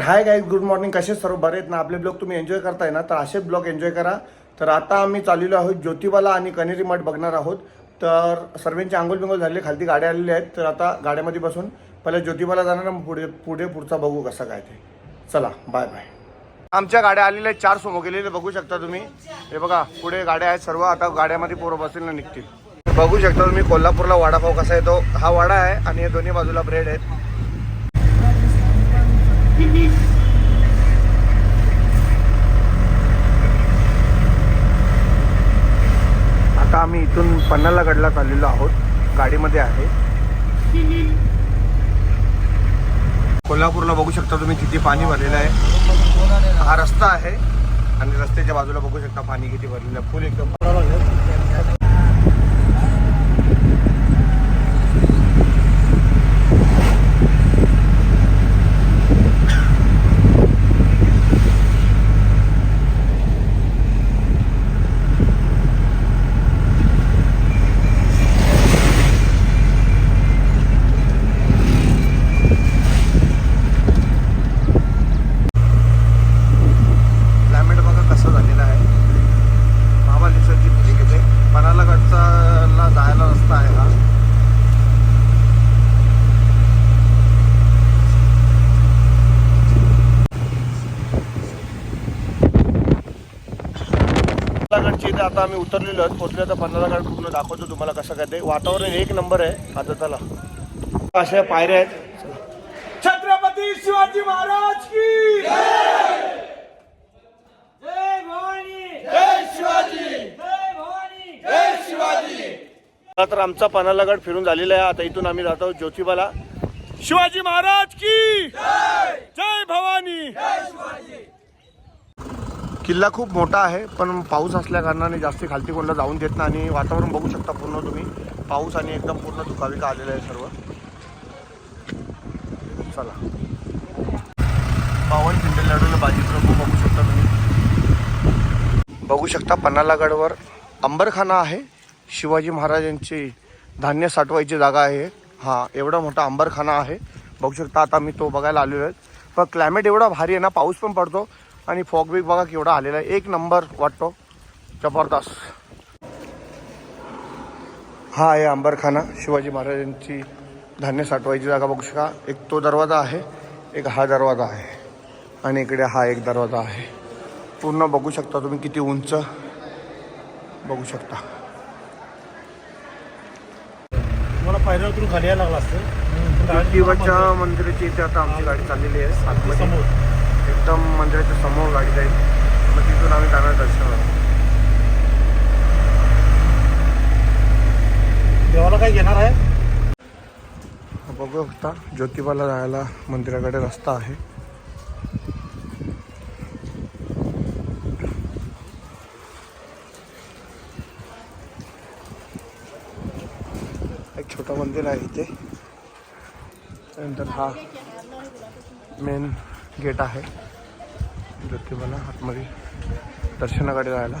Hi guys good morning कसे सर्व बरे आहेत ना? आपले ब्लॉग तुम्ही एन्जॉय करताय ना? तर असेच ब्लॉग एन्जॉय करा. तर आता आम्ही चाललेलो आहोत ज्योतिबाला आणि कनेरी मठ बघणार आहोत. तर सर्वांची आंघोळ बिंगोल झाली खालती गाड्या आलेल्या आहेत. तर आता गाड्यामध्ये बसून पहिले ज्योतिबाला जाणार मग पुढे पुढे पुढचा बघू कसं काय ते. चला बाय बाय आमच्या गाड्या आलेल्या आहेत. चार सोमो गेलेले बघू शकता तुम्ही. हे बघा पुढे गाड्या आहेत सर्व. आता गाड्यामध्ये पोरं बसेल ना निघतील. बघू शकता तुम्ही कोल्हापूरला वडापाव कसा येतो. हा वडा आहे आणि हे दोन्ही बाजूला ब्रेड आहेत. आता आम्ही इथून पन्हाळगडला चाललेलो आहोत. गाडीमध्ये आहे. कोल्हापूरला बघू शकता तुम्ही किती पाणी भरलेलं आहे. हा रस्ता आहे आणि रस्त्याच्या बाजूला बघू शकता पाणी किती भरलेलं आहे. फुल एकदम क्लायमेट बघा कसं झालेलं आहे महाबळेश्वरची ठीक आहे पन्हाळगडचा ला जायला रस्ता आहे हा इथे आता आम्ही उतरलेलो आहोत. पोहोचलो तर पन्हाळगड पूर्ण दाखवतो तुम्हाला कसं काय ते. वातावरण एक नंबर आहे. आता चला. अशा पायऱ्या आहेत. छत्रपती शिवाजी महाराज की जय! भवानी! जय शिवाजी! जय भवानी! जय शिवाजी! आता तर आमचा पन्हाळगड फिरून झालेला आहे. आता इथून आम्ही जातो ज्योतिबाला. शिवाजी महाराज की जय! भवानी! किल्ला खूप मोठा आहे पण पाऊस असल्या कारणाने खालती कोणला जाऊन देत नाही आणि वातावरण बघू शकता पूर्ण तुम्ही. पाऊस आणि एकदम पूर्ण धुकाविका आलेलं आहे सर्व. चला. पावन खिंडे लाडूला बाजीप्रभू बघू शकता तुम्ही. बघू शकता पन्नालागडवर अंबरखाना आहे. शिवाजी महाराजांची धान्य साठवायची जागा आहे. हा एवढा मोठा अंबरखाना आहे. बघू शकता आता मी तो बघायला आलेलो आहे पण क्लायमेट एवढा भारी आहे ना पाऊस पण पडतो. आणि फॉग बिग बघा केवढा आलेला आहे. एक नंबर वाटतो. जबरदस्त. हा आहे अंबरखाना शिवाजी महाराजांची धान्य साठवायची जागा बघू शका एक तो दरवाजा आहे एक हा दरवाजा आहे आणि इकडे हा एक दरवाजा आहे. पूर्ण बघू शकता तुम्ही किती उंच. बघू शकता. तुम्हाला पायऱ्या उतरून खाली यायला लागला असतं. ज्योतिबाच्या मंदिराची इथे आता आमची गाडी चाललेली आहे आतमध्ये एकदम मंदिराच्या समोर गाडी जाईल. मग तिथून आम्ही जाणार दर्शनाला. देवाला काय घेणार आहे? बघू शकता ज्योतिबाला जायला मंदिराकडे रस्ता आहे. एक छोटं मंदिर आहे इथे. त्यानंतर हा मेन गेट आहे. ज्योतिबाला आतमध्ये दर्शनाकडे जायला.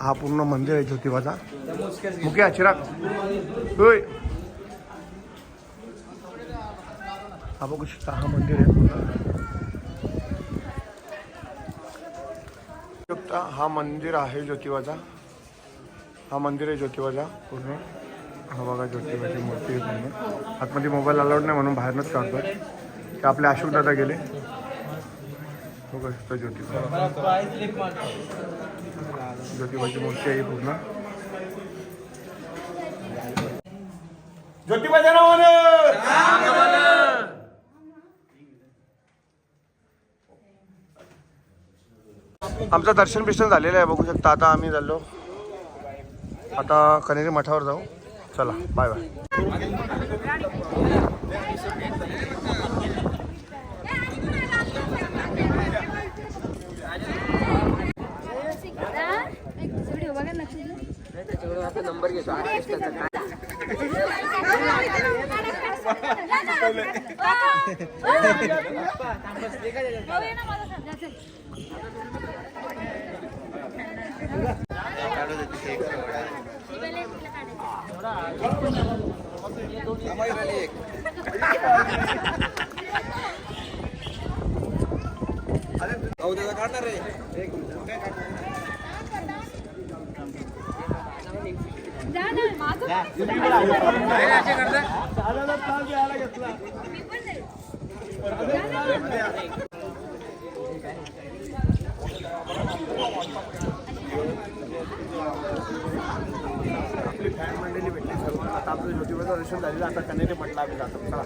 हा पूर्ण मंदिर आहे ज्योतिबाचा. मुख्य चिराग होय. हा बघू शकता हा मंदिर आहे पूर्ण. आता हा मंदिर आहे ज्योतिबाचा. हा मंदिर आहे ज्योतिबाचा पूर्ण. हा बघा ज्योतिबाची मूर्ती आहे पूर्ण. आतमध्ये मोबाईल अलाउड नाही म्हणून बाहेरनंच काढतो ते आपले अशोक दादा गेले. बघू शकता ज्योतिबा. ज्योतिबाची मूर्ती आहे पूर्ण. ज्योतिबाच्या नावानं! आमचं दर्शन बिर्शन झालेलं आहे बघू शकता. आता आम्ही झालो. आता कनेरी मठावर जाऊ. चला बाय बाय नंबर घेतो ना जा ना आपली फॅन मंडळी भेटली आता आपलं ज्योतिबाचं दर्शन झालेलं आता कनेरी म्हटलं आम्ही जातो. चला.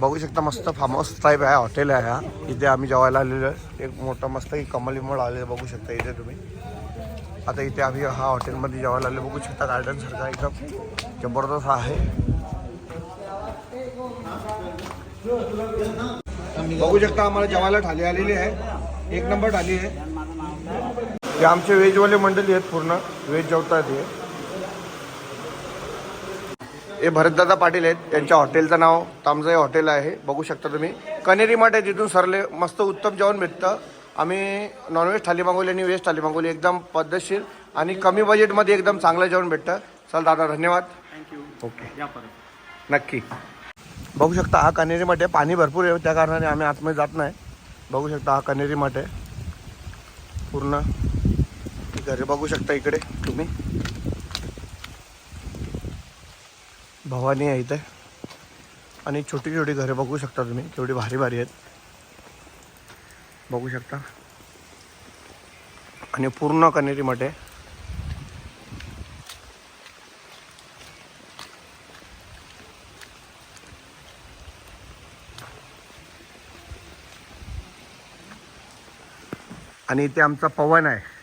बघू शकता मस्त फार्म हाऊस टाईप आहे हॉटेल आहे हा. इथे आम्ही जेवायला आलेलो आहे. एक मोठं मस्त एक कमल विमल आलेलं बघू शकता इथे तुम्ही. आता इथे आम्ही हा हॉटेलमध्ये जेवायला आले बघू शकता गार्डन सारखा एकदम जबरदस्त आहे. बघू शकता आम्हाला जेवायला ठाली आलेली आहे. एक नंबर ठाली आहे. हे आमचे व्हेजवाले मंडळी आहेत पूर्ण व्हेज जेवतात हे. हे भरतदादा पाटील आहेत त्यांच्या हॉटेलचं नाव तामजाई हॉटेल आहे बघू शकता तुम्ही. कनेरी माठ आहे तिथून सरले मस्त उत्तम जेवण भेटतं. आम्ही नॉनव्हेज थाली मागवली आणि व्हेज थाली मागवली एकदम पद्धतशीर आणि कमी बजेटमध्ये एकदम चांगलं जेवण भेटतं. चल दादा धन्यवाद. थँक्यू ओके नक्की. बघू शकता हा कनेरी मठ आहे. पाणी भरपूर आहे त्या कारणाने आम्ही आतमध्ये जात नाही. बघू शकता हा कनेरी मठ आहे. पूर्ण. घरे बघू शकता इकडे तुम्ही. भवानी आहे इथे. आणि छोटी छोटी घरे बघू शकता तुम्ही. केवढी भारी भारी आहेत. बघू शकता. आणि पूर्ण कनेरी मठ आहे. आणि इथे आमचा पवन आहे.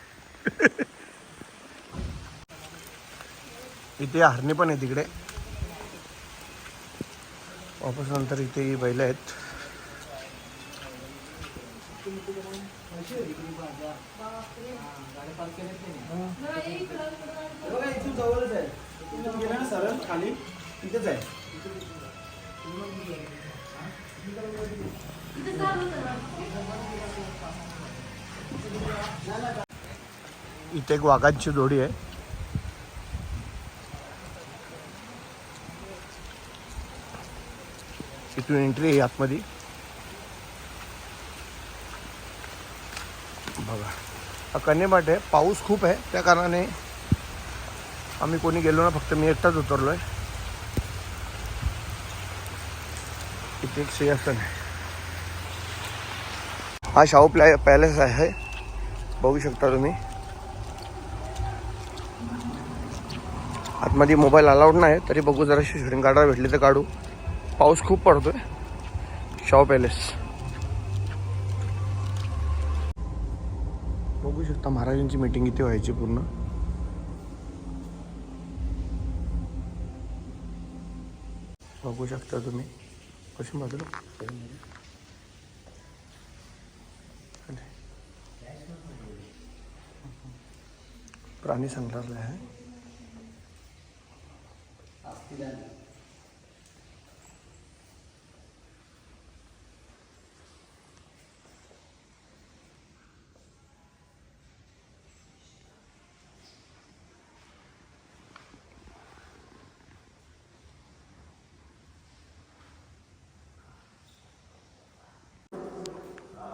इथे हरणी पण आहे तिकडे. वापस नंतर इथे बैल आहेत. खाली तिथेच आहे इथे एक वाघांची जोडी आहे. इथून एंट्री आहे आतमध्ये. बघा. हा आहे. पाऊस खूप आहे. त्या कारणाने आम्ही कोणी गेलो ना, फक्त मी एकटाच उतरलो आहे इथे एक सिंहासन आहे. हा शाहू प्लॅ पॅलेस आहे. बघू शकता तुम्ही. आतमध्ये मोबाईल अलाउड नाही तरी बघू जरा शूटिंग काढायला भेटली तर काढू. पाऊस खूप पडतोय. शाव पॅलेस. बघू शकता महाराजांची मीटिंग इथे व्हायची पूर्ण. बघू शकता तुम्ही. कशी बाजूला. प्राणी संग्रहालय आहे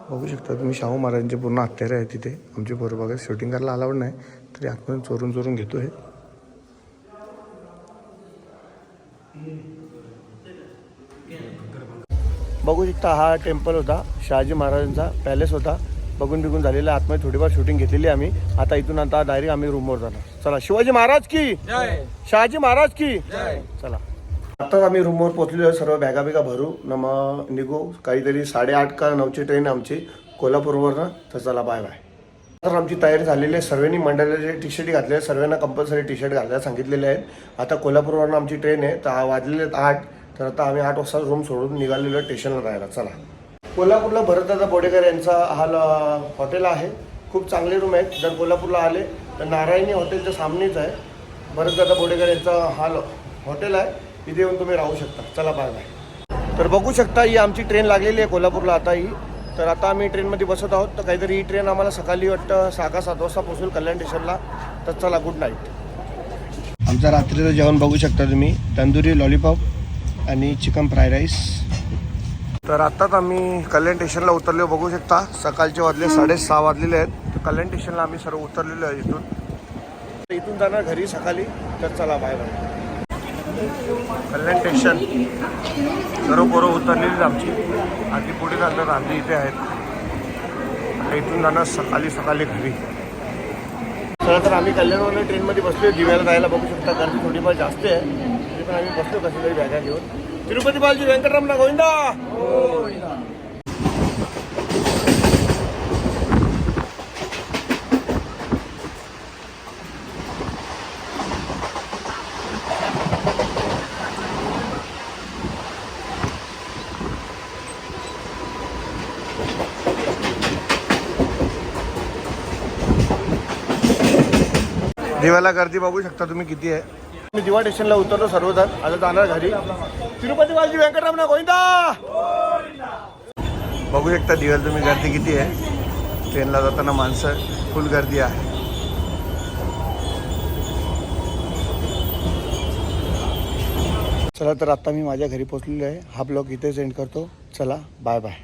बघू शकता तुम्ही शाहू महाराजांचे पूर्ण हत्यारे आहे तिथे. आमची बरोबर शूटिंग करायला अलाउड नाही. तरी आतमध्ये चोरून चोरून घेतोय. आहे शकता हा टेम्पल होता शहाजी महाराजांचा पॅलेस होता. बघून बिघून झालेला आतमध्ये थोडीफार शूटिंग घेतलेली आम्ही. आता इथून आता डायरेक्ट आम्ही रूमवर जाणार. चला शिवाजी महाराज की? शहाजी महाराज की? चला. आताच आम्ही रूमवर पोहोचलेलो आहे सर्व बॅगा बिगा भरू. न मग निघू. काहीतरी साडेआठ का नऊची ट्रेन आहे आमची कोल्हापूरवरनं. तर चला बाय बाय तर आमची तयारी झालेली आहे. सर्वांनी मंडळाचे टी शर्ट घातले सर्वांना कंपल्सरी टी शर्ट घालायला सांगितलेले आहेत. आता कोल्हापूरवरनं आमची ट्रेन आहे तर वाजलेले आहेत आठ. तर आता आम्ही आठ वाजता रूम सोडून निघालेलो आहे स्टेशनला राहायला. चला. कोल्हापूरला भरतदादा बोडेकर यांचा हा हॉटेल आहे. खूप चांगले रूम आहेत. जर कोल्हापूरला आले तर नारायणी हॉटेलच्या सामनेच आहे. भरतदादा बोडेकर यांचा हा हॉटेल आहे. तिथे येऊन तुम्ही राहू शकता. चला बाय बाय तर बघू शकता ही आमची ट्रेन लागलेली आहे कोल्हापूरला आता ही. तर आता आम्ही ट्रेनमध्ये बसत आहोत. तर काहीतरी ही ट्रेन आम्हाला सकाळी वाटतं सहा का सात वाजता पोहोचेल कल्याण स्टेशनला तर चला गुड नाईट आमचं रात्रीचं जेवण बघू शकता तुम्ही. तंदुरी लॉलीपॉप आणि चिकन फ्राय राईस. तर आत्ताच आम्ही कल्याण स्टेशनला उतरलो बघू शकता. सकाळचे वाजले साडेसहा वाजलेले आहेत. तर कल्याण स्टेशनला आम्ही सर्व उतरलेलो आहे इथून. तर इथून जाणार घरी सकाळी. तर चला बाय कल्याण स्टेशन. सर्व पोरं उतरलेली आमची. आधी पुढे जातात आधी इथे आहेत. आता इथून जाणार सकाळी सकाळी घरी. चला तर आम्ही कल्याणवरून ट्रेनमध्ये बसलो दिव्याला जायला बघू शकता गर्दी थोडीफार जास्त आहे. तरी पण आम्ही बसलो कशी तरी बॅगा घेऊन. तिरुपती బాలజీ వెంకటరమణ గోవిందా? दिव्याला गर्दी बघू शकता तुम्ही किती आहे. मी दिवा स्टेशनला उतरलो सर्वजण. आता जाणार घरी. तिरुपती बालजी व्यंकटरमणा गोविंदा! बघू शकता दिव्याला तुम्ही गर्दी किती आहे? ट्रेनला जाताना माणसं फुल गर्दी आहे. चला तर आता मी माझ्या घरी पोचलेलो आहे. हा ब्लॉग इथेच एंड करतो. चला बाय बाय